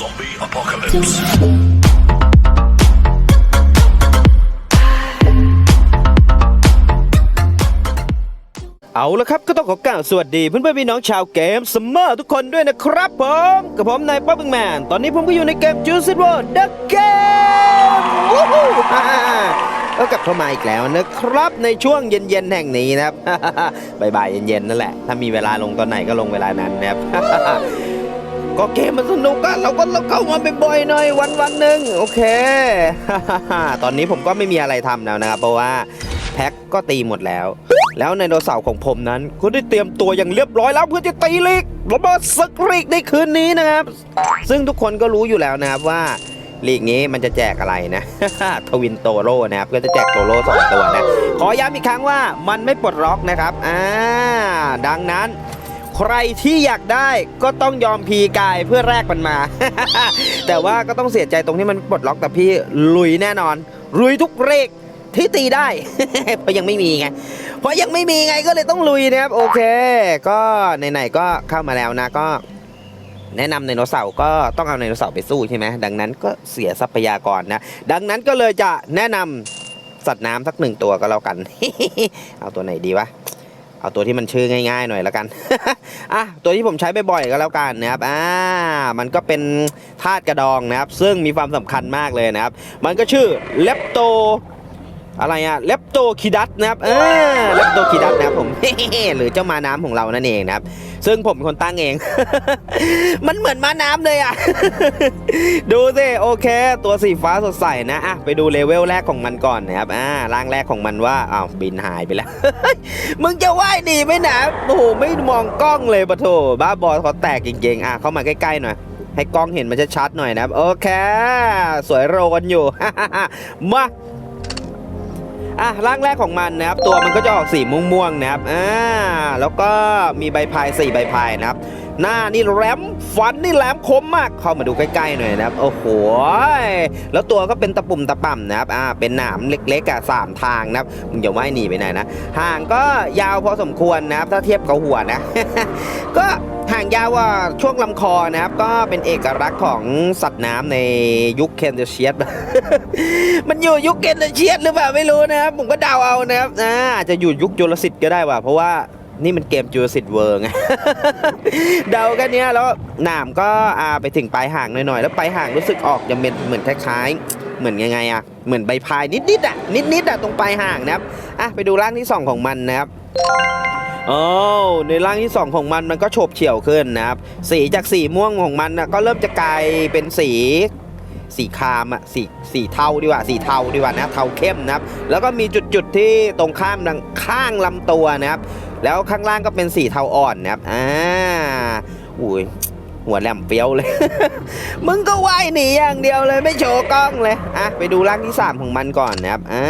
Zombie apocalypse. เอาละครับก็ต้องขอกล่าวสวัสดีเพื่อนๆพี่น้องชาวเกมซัมเมอร์ทุกคนด้วยนะครับผมกับผมนายป๊อบบิงแมนตอนนี้ผมก็อยู่ในเกม Juicy World The Game วู้ฮู้ฮ่าก็กลับเข้ามาอีกแล้วนะครับในช่วงเย็นๆแห่งนี้นะครับบ่ายๆเย็นๆนั่นแหละ ถ้ามีเวลาลงตอนไหนก็ลงเวลานั้นนะครับ ก็เกมมันสนุกอะเราก็เราเข้ามาบ่อยๆหน่อยวันวันหนึ่งโอเค ตอนนี้ผมก็ไม่มีอะไรทำแล้วนะครับเพราะว่าแพ็คก็ตีหมดแล้ว แล้วไดโนเสาร์ของผมนั้นก็ได้เตรียมตัวอย่างเรียบร้อยแล้วเพื่อจะตีลีกระเบิดสกรีกในคืนนี้นะครับ ซึ่งทุกคนก็รู้อยู่แล้วนะครับว่าลีกนี้มันจะแจกอะไรนะทวินโตโร่นะครับก็จะแจกโตโร่สองตัวนะ ขอย้ำอีกครั้งว่ามันไม่ปลดล็อกนะครับอ่าดังนั้น ใครที่อยากได้ก็ต้องยอมพีกายเพื่อแลกมันมา แต่ว่าก็ต้องเสียใจตรงที่มันปลดล็อกแต่พี่ลุยแน่นอนลุยทุกเลขที่ตีได้ เพราะยังไม่มีไง เพราะยังไม่มีไงก็เลยต้องลุยนะครับ โอเค ก็ไหนๆก็เข้ามาแล้วนะก็แนะนำไดโนเสาร์ก็ต้องเอาไดโนเสาร์ไปสู้ใช่ไหมดังนั้นก็เสียทรัพยากรนะ ดังนั้นก็เลยจะแนะนำสัตว์น้ำสักหนึ่งตัวก็แล้วกัน เอาตัวไหนดีวะ เอาตัวที่มันชื่อง่ายๆหน่อยแล้วกัน อะ ตัวที่ผมใช้บ่อยๆก็แล้วกันนะครับ อ่า มันก็เป็นธาตุกระดองนะครับ ซึ่งมีความสำคัญมากเลยนะครับ มันก็ชื่อเลปโต อะไรอะเลปโตคิดัสนะครับเออเลปโตคิดัสนะครับผมหรือเจ้ามาน้ำของเรานั่นเองนะครับ ซึ่งผมคนตั้งเอง มันเหมือนมาน้ำเลยอะดูสิโอเค ตัวสีฟ้าสดใสนะอะไปดูเลเวลแรกของมันก่อนนะครับอ่าร่างแรกของมันว่าอ้าวบินหายไปแล้ว มึงจะว่ายหนีไหมนะโอ้โหไม่มองกล้องเลยปะโถบ้าบอเขาแตกจริงๆอะเข้ามาใกล้ๆหน่อยให้กล้องเห็นมันชัดๆหน่อยนะครับโอเค สวยโรกันอยู่ มา อะร่างแรกของมันนะครับ ตัวมันก็จะออกสีม่วงๆนะครับอ่าแล้วก็มีใบพายสี่ใบพายนะครับ หน้านี่แหลมฟันนี่แหลมคมมาก เข้ามาดูใกล้ๆหน่อยนะครับ โอ้โห แล้วตัวก็เป็นตะปุ่มตะป่ำนะครับ อ่า เป็นหนามเล็กๆอะสามทางนะครับ มึงอย่าว่ายหนีไปไหนนะ ห่างก็ยาวพอสมควรนะครับ ถ้าเทียบกับหัวนะ ก็ห่างยาวว่าช่วงลำคอนะครับ ก็เป็นเอกลักษณ์ของสัตว์น้ำในยุคเคนเดเชียสมันอยู่ยุคเคนเดเชียสหรือเปล่าไม่รู้นะครับ ผมก็เดาเอานะครับอาจจะอยู่ยุคจูราสสิกก็ได้ว่ะเพราะว่า นี่มันเกมจูราสสิกเวิร์ไง เดากันเนี้ยแล้วหนามก็อ่าไปถึงปลายห่างหน่อยๆ แล้วปลายห่างรู้สึกออกจะเป็นเหมือนคล้ายๆ เหมือนยังไงอะ เหมือนใบพายนิดๆอะ นิดๆอะตรงปลายห่างนะครับอะไปดูร่างที่สองของมันนะครับโอ้ในร่างที่ 2 ของมันมันก็โฉบเฉี่ยวขึ้นนะครับ สีจากสีม่วงของมันนะก็เริ่มจะกลายเป็นสีสีครามอะสีสีเทาดีกว่า สีเทาดีกว่านะเทาเข้มนะครับ แล้วก็มีจุดๆที่ตรงข้ามดังข้างลำตัวนะครับ แล้วข้างล่างก็เป็นสีเทาอ่อนนะครับอ่าอุ้ยหัวแหลมเฟี้ยวเลย มึงก็ว่ายหนีอย่างเดียวเลยไม่โชว์กล้องเลย อะไปดูร่างที่ 3 ของมันก่อนนะครับ อ่า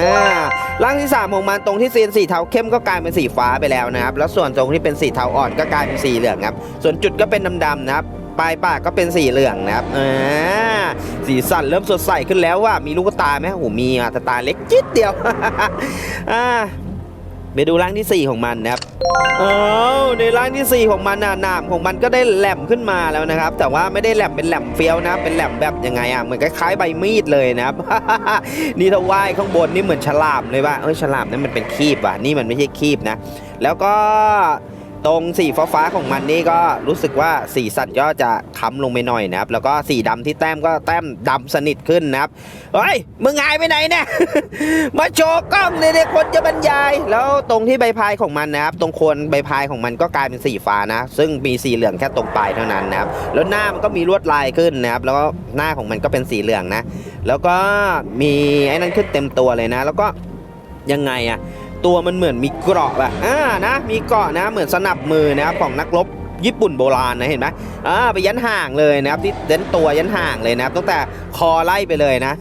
ร่างที่ 3 ของมันตรงที่เซีนสีเทาเข้มก็กลายเป็นสีฟ้าไปแล้วนะครับ แล้วส่วนตรงที่เป็นสีเทาอ่อนก็กลายเป็นสีเหลืองครับ ส่วนจุดก็เป็นดำๆนะครับ ปลายปากก็เป็นสีเหลืองนะครับ อ่า สีสันเริ่มสดใสขึ้นแล้วว่ามีลูกตาไหมโอ้มีอะแต่ตาเล็กจิ๊ดเดียว อ่า ไปดูร่างที่ 4 ของมันนะครับ เออในร่างที่ 4 ของมันน่ะหนามของมันก็ได้แหลมขึ้นมาแล้วนะครับ แต่ว่าไม่ได้แหลมเป็นแหลมเฟี้ยวนะ เป็นแหลมแบบยังไงอะเหมือนคล้ายๆใบมีดเลยนะครับ นี่ถ้าว่ายข้างบนนี่เหมือนฉลามเลยว่าเอ้ยฉลามนั่นมันเป็นคีบว่ะนี่มันไม่ใช่คีบนะ แล้วก็ ตรงสีฟ้าๆของมันนี่ก็รู้สึกว่าสีสันก็จะค้ำลงไปหน่อยนะครับ แล้วก็สีดำที่แต้มก็แต้มดำสนิทขึ้นนะครับเฮ้ยมึงหายไปไหนเนี่ยมาโชว์กล้องเลยเนี่ยคนจะบรรยาย แล้วตรงที่ใบพายของมันนะครับ ตรงโคนใบพายของมันก็กลายเป็นสีฟ้านะ ซึ่งมีสีเหลืองแค่ตรงปลายเท่านั้นนะครับ แล้วหน้ามันก็มีลวดลายขึ้นนะครับ แล้วก็หน้าของมันก็เป็นสีเหลืองนะ แล้วก็มีไอ้นั่นขึ้นเต็มตัวเลยนะ แล้วก็ยังไงอะ ตัวมันเหมือนมีเกราะแบบอ่านะมีเกราะนะเหมือนสนับมือนะครับของนักรบญี่ปุ่นโบราณนะเห็นไหมอ่าไปยันห่างเลยนะครับที่เด้นตัวยันห่างเลยนะครับตั้งแต่คอไล่ไปเลยนะ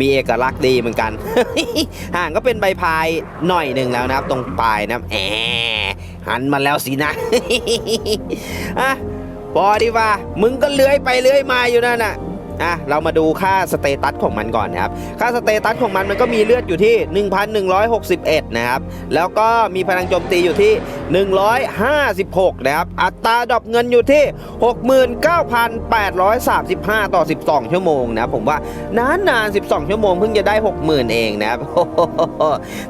มีเอกลักษณ์ดีเหมือนกัน ห่างก็เป็นใบพายหน่อยหนึ่งแล้วนะครับ ตรงปลายนะครับแอหันมาแล้วสินะอะพอดีว่ามึงก็เลื้อยไปเลื้อยมาอยู่นั่นน่ะ อะเรามาดูค่าสเตตัสของมันก่อนนะครับ ค่าสเตตัสของมันมันก็มีเลือดอยู่ที่ 1,161 นะครับ แล้วก็มีพลังโจมตีอยู่ที่ 156 นะครับ อัตราดรอปเงินอยู่ที่ 69,835 ต่อ 12 ชั่วโมงนะผมว่านานนาน 12 ชั่วโมงเพิ่งจะได้ 60,000 เองนะครับ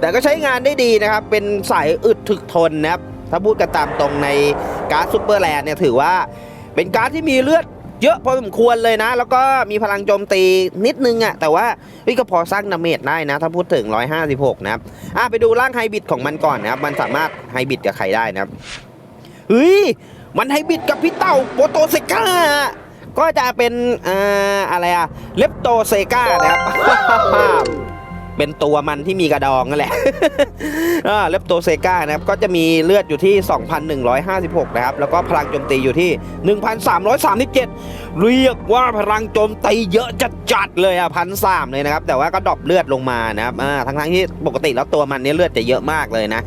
แต่ก็ใช้งานได้ดีนะครับ เป็นสายอึดถึกทนนะครับ ถ้าพูดกันตามตรงในการ์ดซูเปอร์แลนด์เนี่ยถือว่าเป็นการ์ดที่มีเลือด เยอะพอสมควรเลยนะ แล้วก็มีพลังโจมตีนิดนึงอะ่ะแต่ว่าเฮ้ยก็พอสร้างดาเมจได้นะ ถ้าพูดถึง 156 นะครับอะไปดูร่างไฮบิดของมันก่อนนะครับ มันสามารถไฮบิดกับใครได้นะครับเฮ้ยมันไฮบิดกับพี่เต่าโปโตเซกาก็จะเป็นอ่าอะไรอะเลปโตเซกานะครับ เป็นตัวมันที่มีกระดองนั่นแหละอ่าเลปโตเซกานะครับ ก็จะมีเลือดอยู่ที่ 2,156 นะครับ แล้วก็พลังโจมตีอยู่ที่ 1,337 เรียกว่าพลังโจมตีเยอะจัดจัดๆเลยอะพันสามเลยนะครับ แต่ว่าก็ดรอปเลือดลงมานะครับทั้งทั้งๆที่ปกติแล้วตัวมันเนี่ยเลือดจะเยอะมากเลยนะ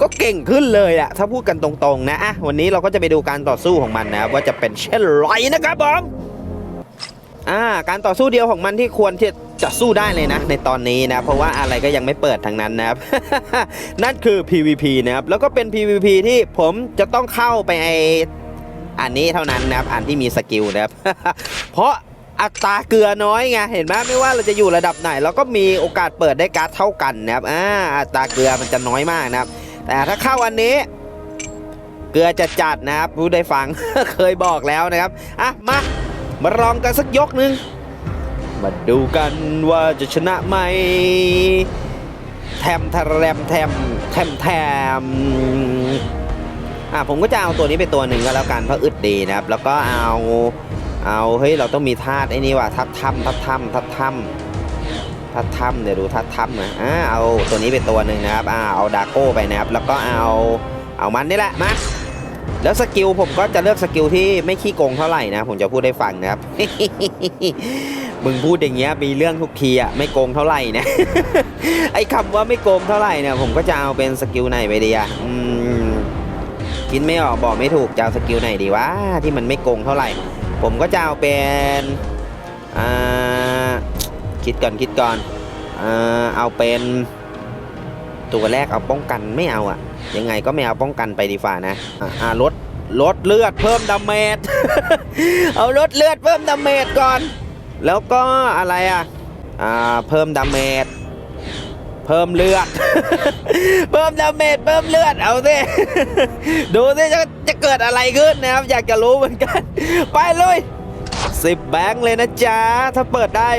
ก็เก่งขึ้นเลยอะถ้าพูดกันตรงๆนะอะวันนี้เราก็จะไปดูการต่อสู้ของมันนะครับว่าจะเป็นเช่นไรนะครับผม อ่าการต่อสู้เดียวของมันที่ควรที่จะสู้ได้เลยนะ ในตอนนี้นะ เพราะว่าอะไรก็ยังไม่เปิดทางนั้นนะครับ นั่นคือ PVP นะครับ แล้วก็เป็น PVP ที่ผมจะต้องเข้าไปไออันนี้เท่านั้นนะครับ อันที่มีสกิลนะครับ เพราะอัตราเกลือน้อยไงเห็นไหมไม่ว่าเราจะอยู่ระดับไหนเราก็มีโอกาสเปิดได้การ์ดเท่ากันนะครับอ่าอัตราเกลือมันจะน้อยมากนะครับ แต่ถ้าเข้าอันนี้เกลือจะจัดนะครับผู้ได้ฟังเคยบอกแล้วนะครับอะมา มาลองกันสักยกหนึ่งมาดูกันว่าจะชนะไหมแทมแรมแทมแทมแทมอะผมก็จะเอาตัวนี้ไปตัวหนึ่งก็แล้วกันเพราะอึดดีนะครับ แล้วก็เอาเอาเฮ้ยเราต้องมีธาตุไอ้นี่ว่ะทัดถ้ำทัดถ้ำทัดถ้ำทัดถ้ำเดี๋ยวดูทัดถ้ำนะอ่าเอาตัวนี้เป็นตัวหนึ่งนะครับอ่าเอาดาโก้ไปนะครับ แล้วก็เอาเอามันนี่แหละมา แล้วสกิลผมก็จะเลือกสกิลที่ไม่ขี้โกงเท่าไหร่นะ ผมจะพูดให้ฟังนะครับ มึงพูดอย่างเงี้ยมีเรื่องทุกทีอะไม่โกงเท่าไหร่นะ ไอ้คำว่าไม่โกงเท่าไหร่เนี่ยผมก็จะเอาเป็นสกิลไหนไปดีอะอืมคิดไม่ออกบอกไม่ถูกจะเอาสกิลไหนดีวะที่มันไม่โกงเท่าไหร่ ผมก็จะเอาเป็นอ่าคิดก่อนคิดก่อนอ่อเอาเป็นตัวแรกเอาป้องกันไม่เอาอะ ยังไงก็ไม่เอาป้องกันไปดีฝ่านะอ่าลดลดเลือดเพิ่มดาเมจเอาลดเลือดเพิ่มดาเมจก่อน แล้วก็อะไรอะอ่าเพิ่มดาเมจเพิ่มเลือด เพิ่มดาเมจเพิ่มเลือดเอาสิดูสิจะจะเกิดอะไรขึ้นนะครับ อยากจะรู้เหมือนกัน ไปเลยสิบแบงค์เลยนะจ๊ะ ถ้าเปิดได้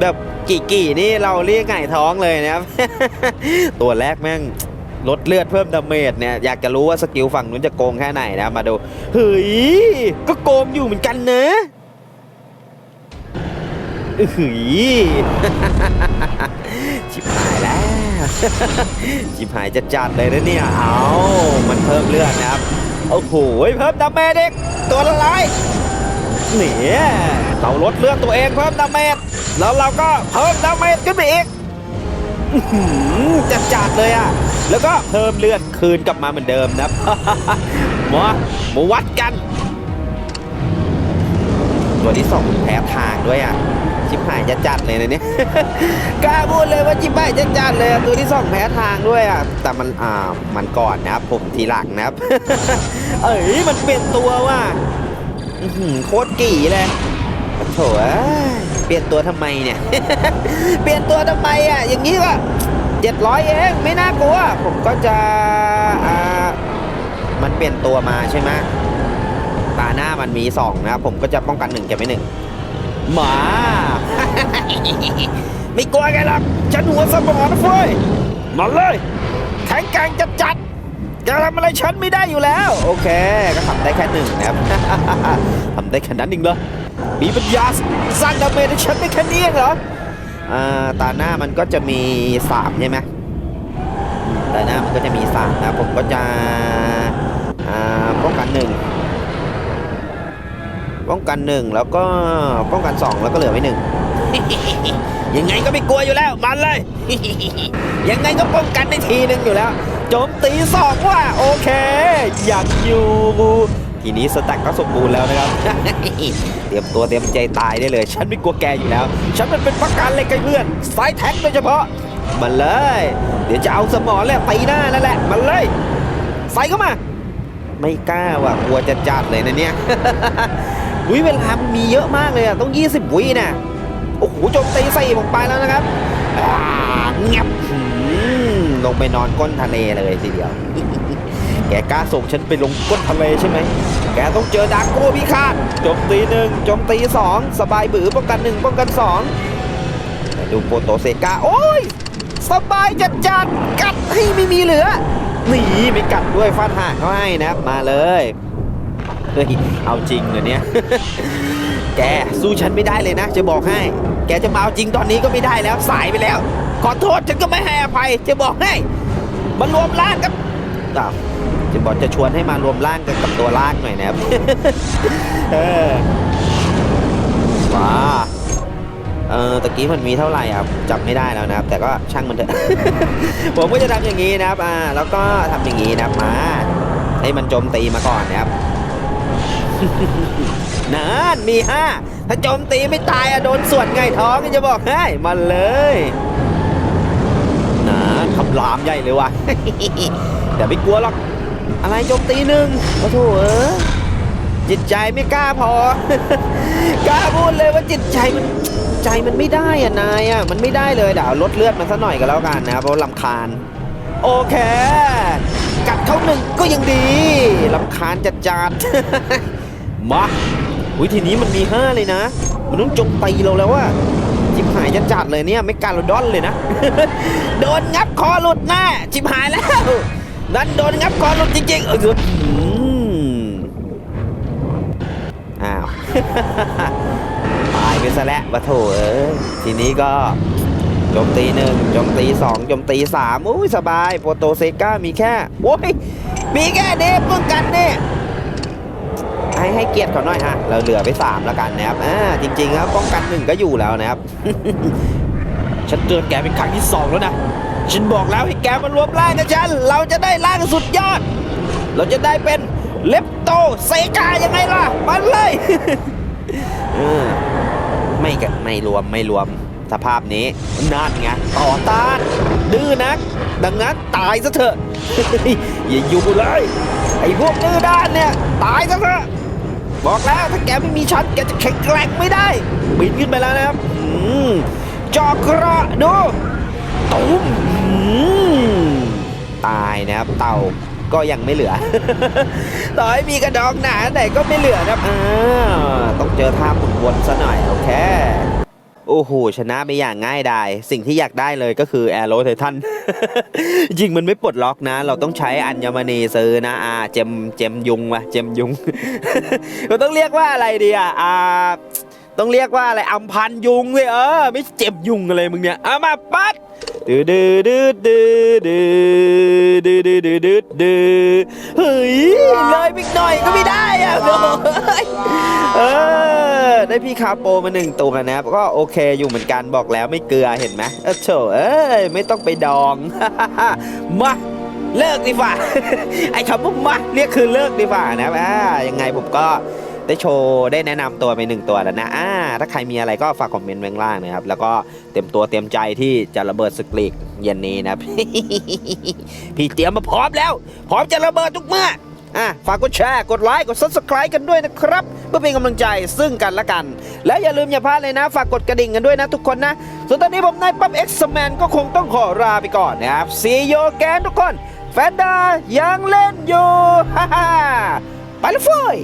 แบบกี่กี่นี่เราเรียกไก่ท้องเลยนะครับ ตัวแรกแม่ง ลดเลือดเพิ่มดาเมจเนี่ยอยากจะรู้ว่าสกิลฝั่งนู้นจะโกงแค่ไหนนะมาดูเฮ้ยก็โกงอยู่เหมือนกันนะเฮ้ยชิบหายแล้วชิบหายจะจัดเลยนะเนี่ยเอามันเพิ่มเลือดนะครับโอ้โหเพิ่มดาเมจเด็กตัวละลายเนี่ยเราลดเลือดตัวเองเพิ่มดาเมจแล้วเราก็เพิ่มดาเมจขึ้นไปอีกจัดจัดๆเลยอะ แล้วก็เพิ่มเลือดคืนกลับมาเหมือนเดิมนะครับมามาวัดกัน ตัวที่สองแพ้ทางด้วยอะชิบหายจะจัดเลยนะเนี่ยกล้าพูดเลยว่าชิบหายจะจัดเลยตัวที่สองแพ้ทางด้วยอะแต่มันอ่ามันก่อนนะครับผมทีหลังนะครับ เอ้ยมันเปลี่ยนตัวว่ะโคตรกี่เลยโถ่เปลี่ยนตัวทำไมเนี่ย เปลี่ยนตัวทำไมอะ อย่างนี้ก็ เจ็ดร้อยเองไม่น่ากลัว ผมก็จะอ่ามันเปลี่ยนตัวมาใช่ไหมตาหน้ามันมีสองนะครับผมก็จะป้องกันหนึ่งเก็บไว้หนึ่งหมา ไม่กลัวไงหรอกฉันหัวสมองนะเฟ้ยมาเลยแข็งแกร่งจัดจัดๆจะทำอะไรฉันไม่ได้อยู่แล้ว โอเค ก็ทำได้แค่หนึ่งนะครับทำได้แค่นั้นเองเหรอมีปัญญาสร้างดาเมจให้ฉันได้แค่นี้เองเหรออ่า ตาหน้ามันก็จะมีสามใช่ไหมตาหน้ามันก็จะมีสามนะผมก็จะป้องกันหนึ่งป้องกันหนึ่งแล้วก็ป้องกันสองแล้วก็เหลือไว้หนึ่งยังไงก็ไม่กลัวอยู่แล้วมันเลยยังไงก็ป้องกันได้ทีหนึ่งอยู่แล้วโจมตีสองว่าโอเค อยากอยู่ ทีนี้สแต็กก็สมบูรณ์แล้วนะครับ เตรียมตัวเตรียมใจตายได้เลย ฉันไม่กลัวแกอยู่แล้ว ฉันมันเป็นประกันเลยไกเพื่อนสายแท็กโดยเฉพาะมาเลย เดี๋ยวจะเอาสมอแหละตีหน้านั่นแหละมาเลย ใส่เข้ามา ไม่กล้าว่ะกลัวจะจัดเลยนะเนี่ยวิเวลามันมีเยอะมากเลยอะต้อง 20 วินะโอ้โหโจมตีใส่ผมไปแล้วนะครับอ่างับลงไปนอนก้นทะเลเลยทีเดียว แกกล้าส่งฉันไปลงก้นทะเลใช่ไหม แกต้องเจอดาร์กโกพิฆาตโจมตีหนึ่งโจมตีสองสบายบือป้องกันหนึ่งป้องกันสองดูโปโตเซกาโอ้ย สบายจัดจัดกัดให้ไม่มีเหลือหนีไม่กัดด้วยฟาดห่างเขาให้นะครับมาเลยเฮ้ยเอาจริงเหรอเนี่ยแกสู้ฉันไม่ได้เลยนะ จะบอกให้ แกจะมาเอาจริงตอนนี้ก็ไม่ได้แล้วสายไปแล้ว ขอโทษฉันก็ไม่ให้อภัย จะบอกให้มารวมร่างกับ อ้าวจะบอกจะชวนให้มารวมร่างกันกับตัวร่างหน่อยนะครับเออว้าเออตะกี้มันมีเท่าไหร่ครับจำไม่ได้แล้วนะครับ แต่ก็ช่างมันเถอะ ผมก็จะทำอย่างนี้นะครับอ่าแล้วก็ทำอย่างนี้นะครับมาให้มันโจมตีมาก่อนนะครับนานมีห้าถ้าโจมตีไม่ตายอะโดนส่วนไงท้องจะบอกให้มาเลยนานคำรามใหญ่เลยว่ะแต่ไม่กลัวหรอก อะไรโจมตีหนึ่งโอ้โถเออจิตใจไม่กล้าพอ กล้าพูดเลยว่าจิตใจมันใจมันไม่ได้อะนายอะมันไม่ได้เลยเดี๋ยวเอาลดเลือดมันซะหน่อยก็แล้วกันนะเพราะลำคาญ โอเค กัดเขาหนึ่งก็ยังดีลำคาญจัดจัดมาอุ้ยทีนี้มันมีห้าเลยนะ มันต้องจงตีเราแล้วว่าจิบหายจัดจัดเลยเนี่ยไม่การเราดอนเลยนะ โดนงับคอหลุดแน่จิบหายแล้ว นั่นโดนงับคอหลุดจริงๆเอออืมอ้าวตายไปซะแล้ววะโถเอ้ยทีนี้ก็โจมตีหนึ่งโจมตีสองโจมตีสามอุ้ยสบายโปรโตเซก้ามีแค่โอ้ยมีแค่เดฟป้องกันเนี่ยให้ให้เกียรติเขาหน่อยฮะเราเหลือไป3แล้วกันนะครับอ่าจริงๆครับป้องกันหนึ่งก็อยู่แล้วนะครับฉันเตือนแกเป็นครั้งที่สองแล้วนะ ฉันบอกแล้วให้แกมารวมร่างกับฉัน เราจะได้ร่างสุดยอด เราจะได้เป็นเลปโตเซกายังไงล่ะ มันเลยเออไม่กันไม่รวมไม่รวมสภาพนี้นั่นไงต่อต้านดื้อนัก ดังนั้นตายซะเถอะอย่าอยู่เลยไอ้พวกดื้อด้านเนี่ยตายซะเถอะบอกแล้วถ้าแกไม่มีฉันแกจะแข็งแกร่งไม่ได้ บินขึ้นไปแล้วนะครับจอกระดูตุ้ม ตายนะครับ เต่าก็ยังไม่เหลือ ต่อให้มีกระดองหนาไหนก็ไม่เหลือครับอ่าต้องเจอท่าหมุนวนซะหน่อยโอเคโอ้โหชนะไปอย่างง่ายดายสิ่งที่อยากได้เลยก็คือแอโรไททันจริงมันไม่ปลดล็อกนะ เราต้องใช้อัญมณีซื้อนะอ่าเจมเจมยุงวะเจมยุงเราต้องเรียกว่าอะไรดีอะอ่าต้องเรียกว่าอะไรอัมพันยุงเลยเออ ไม่เจ็บยุงอะไรมึงเนี่ยเอามาปัด ดืดดืดดืดดืดดืดดืดดืดดืดดืดเฮ้ยเลยไปอีกหน่อยก็ไม่ได้อะโอ้ยเออได้พี่คาโปมาหนึ่งตัวนะครับก็โอเคอยู่เหมือนกันบอกแล้วไม่เกลือเห็นไหมเออโถเอ้ยไม่ต้องไปดองมาเลิกดีกว่าไอ้คำว่ามาเนี่ยคือเลิกดีกว่านะอ่ายังไงผมก็ ได้โชว์ได้แนะนำตัวไปหนึ่งตัวแล้วนะอ่าถ้าใครมีอะไรก็ฝากคอมเมนต์ไว้ข้างล่างนะครับ แล้วก็เตรียมตัวเตรียมใจที่จะระเบิดสกรีกเย็นนี้นะพี่เตรียมมาพร้อมแล้ว พร้อมจะระเบิดทุกเมื่ออะฝากกดแชร์ กดไลค์ กด subscribe กันด้วยนะครับ เพื่อเป็นกำลังใจซึ่งกันและกัน และอย่าลืมอย่าพลาดเลยนะ ฝากกดกระดิ่งกันด้วยนะทุกคนนะ ส่วนตอนนี้ผมนายปั๊บ X Man ก็คงต้องขอลาไปก่อนนะครับ See you again ทุกคน แฟนดายังเล่นอยู่ ฮ่าฮ่าไปแล้วเฟ้ย